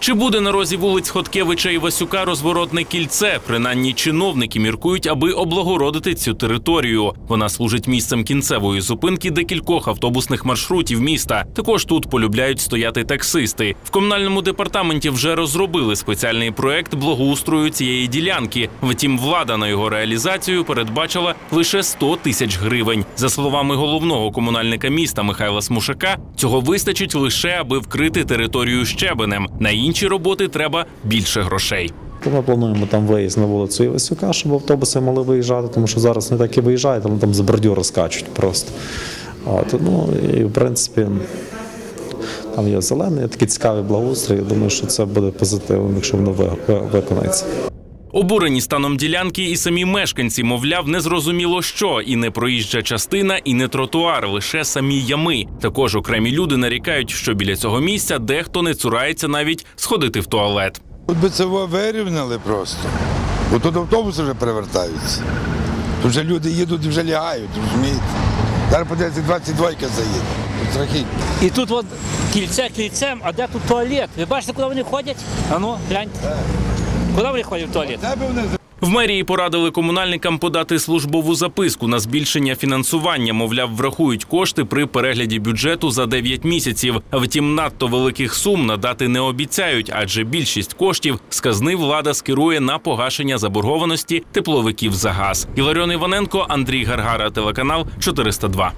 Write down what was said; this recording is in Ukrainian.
Чи буде на розі вулиць Хоткевича і Васюка розворотне кільце? Принаймні чиновники міркують, аби облагородити цю територію. Вона служить місцем кінцевої зупинки декількох автобусних маршрутів міста. Також тут полюбляють стояти таксисти. В комунальному департаменті вже розробили спеціальний проект благоустрою цієї ділянки. Втім, влада на його реалізацію передбачила лише 100 тисяч гривень. За словами головного комунальника міста Михайла Смушака, цього вистачить лише аби вкрити територію щебенем. На інші роботи треба більше грошей. Ми плануємо там виїзд на вулицю Івасюка, щоб автобуси могли виїжджати, тому що зараз не так і виїжджають, але там з бордюра скачуть просто. От, ну, і в принципі, там є зелений, такий цікавий благоустрій. Я думаю, що це буде позитивом, якщо воно ви- ви- виконається. Обурені станом ділянки і самі мешканці, мовляв, незрозуміло що, і не проїжджа частина, і не тротуар, лише самі ями. Також окремі люди нарікають, що біля цього місця дехто не цурається навіть сходити в туалет. Тут би це вирівняли просто. Бо тут автобуси вже перевертаються. Тут вже люди їдуть і вже лягають, розумієте? Зараз подивіться, 22 заїде. Тут страхіть. І тут от кільце кільцем, а де тут туалет? Ви бачите, куди вони ходять? А ну, гляньте. Куди вони ходять в туалет? В мерії порадили комунальникам подати службову записку на збільшення фінансування. Мовляв, врахують кошти при перегляді бюджету за 9 місяців. Втім, надто великих сум надати не обіцяють, адже більшість коштів з казни влада скерує на погашення заборгованості тепловиків за газ. Іларіон Іваненко, Андрій Гаргара, телеканал 402.